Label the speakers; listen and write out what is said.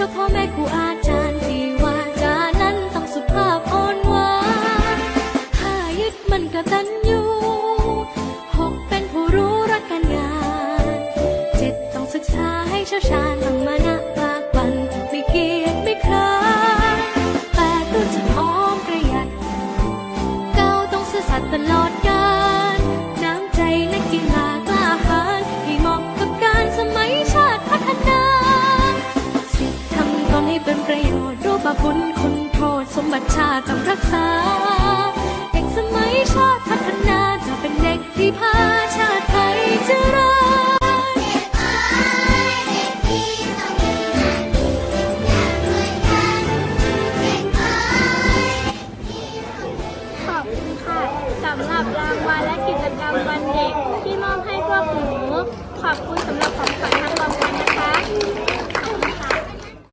Speaker 1: ชื่อพ่อแม่ครูอาจารย์ที่ว่าจานั้นต้องสุภาพอ่อนหวานถ้ายึดมันกระตันอยู่ ประโยชน์รู้บาปบุญคุณโทษ สมบัติชาติต้องรักษา เด็กสมัยชาติพัฒนาจะเป็นเด็กที่พาชาติไทยเจริญ
Speaker 2: ขอบคุณค่ะสำหรับรางวัลและกิจกรรมวันเด็กที่มอบให้พวกหนูขอบคุณสำหรับ